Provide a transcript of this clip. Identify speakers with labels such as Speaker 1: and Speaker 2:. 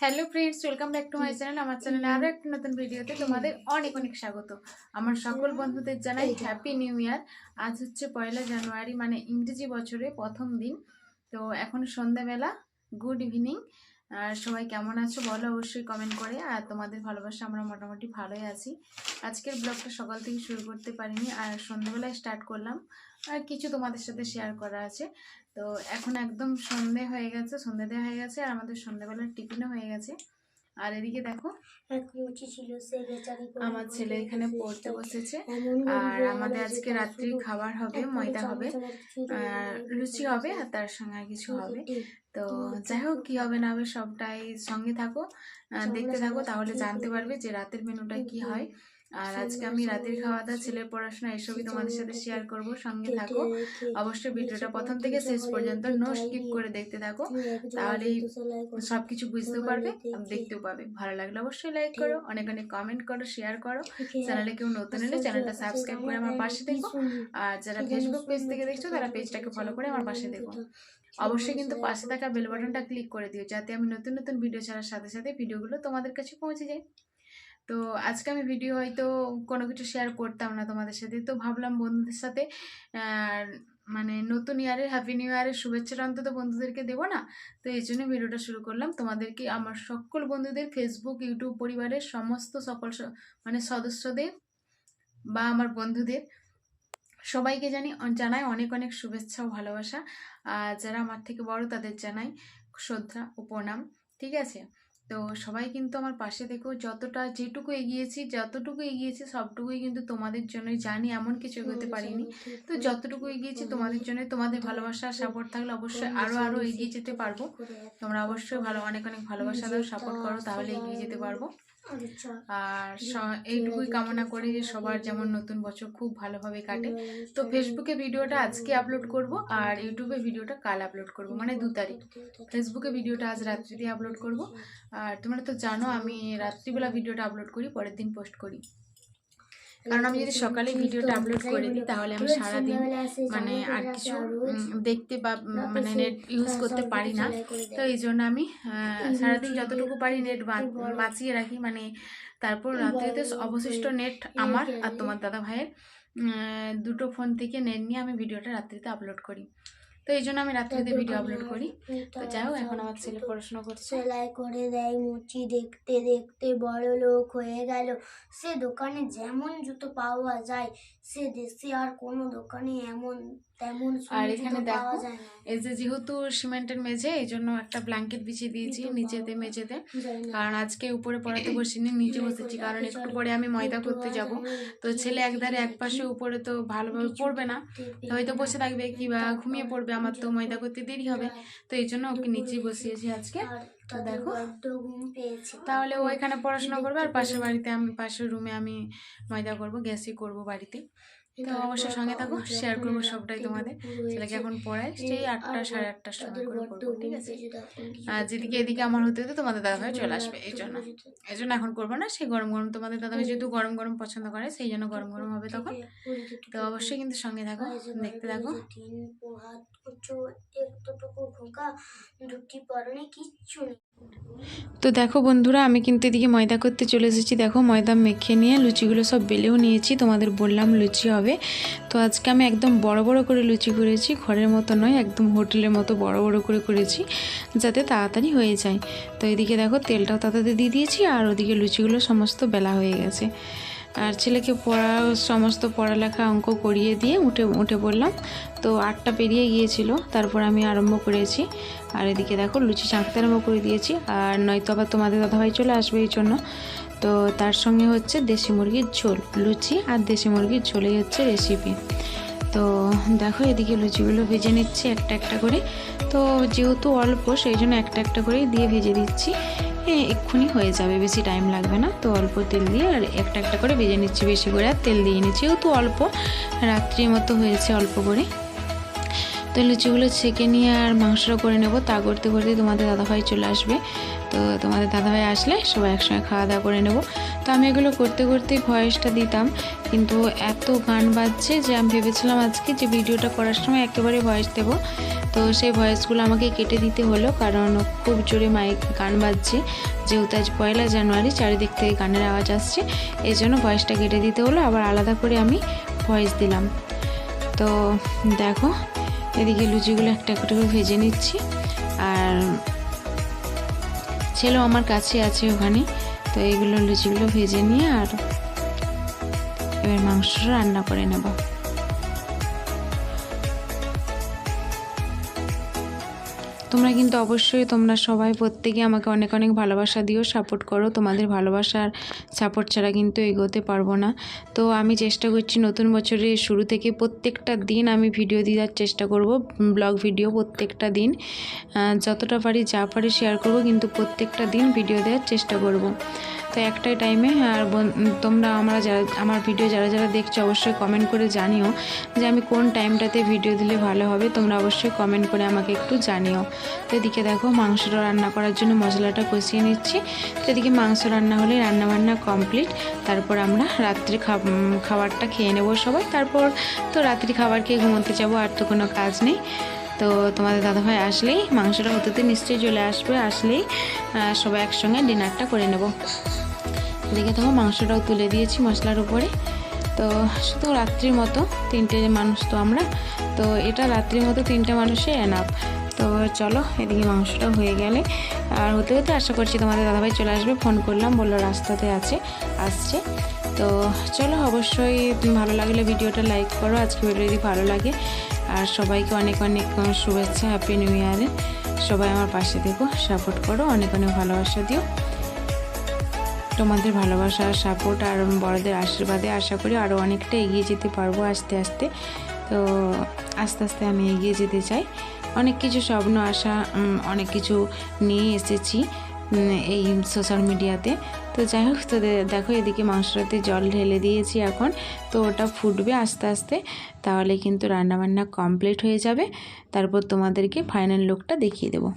Speaker 1: Hello friends welcome back to my channel আমার চ্যানেলে আরও একটা নতুন ভিডিওতে তোমাদের অনেক অনেক স্বাগত। আমার সকল বন্ধুদের জানাই হ্যাপি নিউ ইয়ার আজ হচ্ছে পয়লা জানুয়ারি মানে ইংরেজি বছরের প্রথম দিন। তো এখন সন্ধ্যাবেলা গুড ইভিনিং আর সবাই কেমন আছো বলো অবশ্যই কমেন্ট করে। আর তোমাদের ভালোবাসা আমরা মোটামুটি ভালোই আছি। আজকের ব্লগটা সকাল থেকে শুরু করতে পারিনি, আর সন্ধ্যাবেলায় স্টার্ট করলাম। আর কিছু তোমাদের সাথে শেয়ার করা আছে। তো এখন একদম সন্ধে হয়ে গেছে, সন্ধে দেওয়া হয়ে গেছে, আর আমাদের সন্ধ্যেবেলার টিফিনও হয়ে গেছে। আর এদিকে দেখো। আমার ছেলে এখানে পড়তে বসেছে। আর আমাদের আজকে রাত্রি খাবার হবে ময়দা হবে আর লুচি হবে আর তার সঙ্গে আর কিছু হবে। তো যাই হোক কি হবে না হবে সবটাই সঙ্গে থাকো। দেখতে থাকো তাহলে জানতে পারবে যে রাতের মেনুটা কি হয়। আর আজকে আমি রাতের খাওয়া দাওয়া ছেলের পড়াশোনা এসবই তোমাদের সাথে শেয়ার করব। সঙ্গে থাকো। অবশ্যই ভিডিওটা প্রথম থেকে শেষ পর্যন্ত নো স্কিপ করে দেখতে থাকো। তাহলেই
Speaker 2: করো।
Speaker 1: সব কিছু বুঝতেও পারবে দেখতেও পাবে। ভালো লাগলে অবশ্যই লাইক করো অনেক অনেক কমেন্ট করো শেয়ার করো। চ্যানেলে কেউ নতুন এলে চ্যানেলটা সাবস্ক্রাইব করে আমার পাশে দেখো আর যারা ফেসবুক পেজ থেকে দেখছ তারা পেজটাকে ফলো করে আমার পাশে দেখো অবশ্যই কিন্তু পাশে থাকা বেল বাটনটা ক্লিক করে দিও যাতে আমি নতুন নতুন ভিডিও ছাড়ার সাথে সাথে ভিডিওগুলো তোমাদের কাছে পৌঁছে যায়। তো আজকে আমি ভিডিও হয়তো কোনো কিছু শেয়ার করতাম না তোমাদের সাথে। তো ভাবলাম বন্ধুদের সাথে মানে নতুন ইয়ারের হ্যাপি নিউ ইয়ারের শুভেচ্ছাটা অন্তত বন্ধুদেরকে দেবো না? তো এই জন্য ভিডিওটা শুরু করলাম। তোমাদেরকে, আমার সকল বন্ধুদের ফেসবুক ইউটিউব পরিবারের সমস্ত সকল মানে সদস্যদের বা আমার বন্ধুদের সবাইকে জানি জানাই অনেক অনেক শুভেচ্ছা ও ভালোবাসা। আর যারা আমার থেকে বড় তাদের জানাই শ্রদ্ধা ও প্রণাম। ঠিক আছে? তো সবাই কিন্তু আমার পাশে দেখো যতটা যেটুকু এগিয়েছি যতটুকু এগিয়েছি সবটুকুই কিন্তু তোমাদের জন্যই জানি এমন কিছু করতে পারিনি। তো যতটুকু এগিয়েছি তোমাদের জন্য তোমাদের ভালোবাসা সাপোর্ট থাকলে অবশ্যই আরও আরও এগিয়ে যেতে পারব। তোমরা অবশ্যই ভালো অনেক অনেক ভালোবাসা দাও সাপোর্ট করো তাহলে এগিয়ে যেতে পারব। আর স- এইটুকুই কামনা করি যে সবার যেমন নতুন বছর খুব ভালোভাবে কাটে। তো ফেসবুকে ভিডিওটা আজকে আপলোড করব আর ইউটিউবে ভিডিওটা কাল আপলোড করব মানে দু তারিখ। ফেসবুকে ভিডিওটা আজ রাত্রিতে আপলোড করব। আর তোমরা তো জানো আমি রাত্রিবেলা ভিডিওটা আপলোড করি পরের দিন পোস্ট করি। কারণ আমি যদি সকালে ভিডিওটা আপলোড করে দিই তাহলে আমি সারাদিন মানে আর কিছু দেখতে বা মানে নেট ইউজ করতে পারি না। তো এই জন্য আমি সারাদিন যতটুকু পারি নেট বাঁচিয়ে রাখি। মানে তারপর রাত্রিতে অবশিষ্ট নেট আমার আর তোমার দাদা ভাইয়ের দুটো ফোন থেকে নেট নিয়ে আমি ভিডিওটা রাত্রিতে আপলোড করি। তো এই জন্য আমি রাত্রিতে ভিডিও আপলোড করি। তো যাই হোক এখন আমার ছেলে পড়াশোনা করছে।
Speaker 2: সেলাই করে দেয় মুচি দেখতে দেখতে বড় লোক হয়ে গেল। সে দোকানে যেমন জুতো পাওয়া যায় সে দেশে আর কোনো দোকানে এমন
Speaker 1: আর এখানে দেখো, এই যে যেহেতু সিমেন্টের মেঝে এই জন্য একটা ব্ল্যাঙ্কেট বিছিয়ে দিয়েছি নিচেতে মেঝেতে কারণ আজকে উপরে পড়াতে বসিনি নিচে বসেছি কারণ একটু পরে আমি ময়দা করতে যাব। তো ছেলে একধারে এক পাশে উপরে তো ভালোভাবে পড়বে না। হয়তো বসে থাকবে কি বা ঘুমিয়ে পড়বে আমার তো ময়দা করতে দেরি হবে। তো এই জন্য ওকে নিচেই বসিয়েছি আজকে। তো দেখো। তাহলে ও এখানে পড়াশোনা করবে আর পাশের বাড়িতে আমি পাশের রুমে আমি ময়দা করব গ্যাসই করব বাড়িতে। তো অবশ্যই সঙ্গে থাকো শেয়ার করব সবটাই তোমাদের। ছেলেকে এখন পড়াই সেই আটটা সাড়ে আটটার সময় করে করব ঠিক আছে? আর যেদিকে এদিকে আমার হতে হতে তোমাদের দাদাভাই চলে আসবে এই জন্য। এই জন্য এখন করব না সেই গরম গরম তোমাদের দাদাভাই যেহেতু গরম গরম পছন্দ করে সেই জন্য গরম গরম হবে তখন। তো অবশ্যই কিন্তু সঙ্গে থাকো দেখতে থাকো।
Speaker 2: একটুটুকু দুটি পরনে কিচ্ছু নেই।
Speaker 1: তো দেখো বন্ধুরা, আমি কিন্তু এদিকে ময়দা করতে চলে এসেছি। দেখো ময়দা মেখে নিয়ে লুচিগুলো সব বেলেও নিয়েছি, তোমাদের বললাম লুচি হবে। তো আজকে আমি একদম বড় বড় করে লুচি করেছি, ঘরের মতো নয়, একদম হোটেলের মতো বড় বড় করে করেছি, যাতে তাড়াতাড়ি হয়ে যায়। তো এদিকে দেখো তেলটাও তাড়াতাড়ি দিয়ে দিয়েছি, আর ওদিকে লুচিগুলো সমস্ত বেলা হয়ে গেছে। আর ছেলেকে পড়া, সমস্ত পড়ালেখা অঙ্ক করিয়ে দিয়ে উঠে উঠে পড়লাম। তো আটটা পেরিয়ে গিয়েছিল, তারপর আমি আরম্ভ করেছি। আর এদিকে দেখো, লুচি চাঁকতে আরম্ভ করে দিয়েছি। আর নয়তো আবার তোমাদের দাদাভাই চলে আসবে এই জন্য। তো তার সঙ্গে হচ্ছে দেশি মুরগির ঝোল, লুচি আর দেশি মুরগির ঝোলেই হচ্ছে রেসিপি তো দেখো এদিকে লুচিগুলো ভেজে নিচ্ছি একটা একটা করে। তো যেহেতু অল্প, সেই জন্য একটা একটা করে দিয়ে ভেজে দিচ্ছি। এক্ষুনি হয়ে যাবে, বেশি টাইম লাগবে না। তো অল্প তেল দিয়ে আর একটা একটা করে ভেজে নিচ্ছি, বেশি করে আর তেল দিয়ে নিচ্ছি। তো অল্প রাত্রির মতো হয়েছে অল্প করে। তো লুচিগুলো ছেঁকে নিয়ে আর মাংসটা করে নেব। তা করতে করতে তোমাদের দাদাভাই চলে আসবে। তো তোমাদের দাদাভাই আসলে সবাই একসঙ্গে খাওয়া দাওয়া করে নেব। তো আমি এগুলো করতে করতে ভয়েসটা দিতাম, কিন্তু এত গান বাজছে যে আমি ভেবেছিলাম আজকে যে ভিডিওটা করার সময় একেবারে ভয়েস দেবো। তো সেই ভয়েসগুলো আমাকে কেটে দিতে হলো, কারণ খুব জোরে মাইক গান বাজছে। যেহেতু আজ পয়লা জানুয়ারি, চারিদিক থেকে গানের আওয়াজ আসছে, এই জন্য ভয়েসটা কেটে দিতে হলো, আবার আলাদা করে আমি ভয়েস দিলাম। তো দেখো, এদিকে লুচিগুলো একটা একটা করে ভেজে নিচ্ছি, আর ছেলেও আমার কাছে আছে ওখানে। তো এইগুলো লুচিগুলো ভেজে নিয়ে আর এবার মাংসটা রান্না করে নেব। তোমরা কিন্তু অবশ্যই, তোমরা সবাই প্রত্যেকে আমাকে অনেক অনেক ভালোবাসা দিও সাপোর্ট করো। তোমাদের ভালোবাসার সাপোর্ট ছাড়া কিন্তু এগোতে পারব না। তো আমি চেষ্টা করছি নতুন বছরের শুরু থেকে প্রত্যেকটা দিন আমি ভিডিও দেওয়ার চেষ্টা করব ব্লগ ভিডিও প্রত্যেকটা দিন। যতটা পারি যা পারি শেয়ার করব, কিন্তু প্রত্যেকটা দিন ভিডিও দেওয়ার চেষ্টা করব। তো একটাই টাইমে আর তোমরা আমরা যারা আমার ভিডিও যারা যারা দেখছ অবশ্যই কমেন্ট করে জানিও যে আমি কোন টাইমটাতে ভিডিও দিলে ভালো হবে। তোমরা অবশ্যই কমেন্ট করে আমাকে একটু জানিও। তো এদিকে দেখো, মাংসটা রান্না করার জন্য মশলাটা কষিয়ে নিচ্ছি। তো এদিকে মাংস রান্না হলে রান্না বান্না কমপ্লিট তারপর আমরা রাত্রি খাবারটা খেয়ে নেব সবাই। তারপর তো রাত্রি খাবার খেয়ে ঘুমোতে যাব, আর তো কোনো কাজ নেই। তো তোমাদের দাদাভাই আসলেই, মাংসটা হতে নিশ্চয়ই চলে আসবে, আসলেই সবাই একসঙ্গে ডিনারটা করে নেব। দেখে দেখো মাংসটাও তুলে দিয়েছি মশলার উপরে। তো শুধু রাত্রির মতো, তিনটে মানুষ তো আমরা, তো এটা রাত্রির মতো তিনটে মানুষই এনাফ তো চলো, এদিকে মাংসটা হয়ে গেলে। আর হতে হতে আশা করছি তোমাদের দাদাভাই চলে আসবে, ফোন করলাম, বলল রাস্তাতে আছে, আসছে। তো চলো, অবশ্যই ভালো লাগলে ভিডিওটা লাইক করো, আজকে ভিডিও যদি ভালো লাগে। আর সবাইকে অনেক অনেক শুভেচ্ছা হ্যাপি নিউ ইয়ারে সবাই আমার পাশে দেখো সাপোর্ট করো, অনেক অনেক ভালোবাসা দিও। তোমাদের ভালোবাসা সাপোর্ট আর বড়দের আশীর্বাদে আশা করি আরও অনেকটা এগিয়ে যেতে পারব আস্তে আস্তে। তো আস্তে আস্তে আমি এগিয়ে যেতে চাই। অনেক কিছু স্বপ্ন, আশা অনেক কিছু নিয়ে এসেছি। এই সোশ্যাল মিডিয়াতে তো। যাই হোক, তো দেখো, এদিকে মাংসটাতে জল ঢেলে দিয়েছি এখন। তো ওটা ফুটবে আস্তে আস্তে। তাহলে কিন্তু রান্নাবান্না কমপ্লিট হয়ে যাবে। তারপর তোমাদেরকে ফাইনাল লুকটা দেখিয়ে দেবো।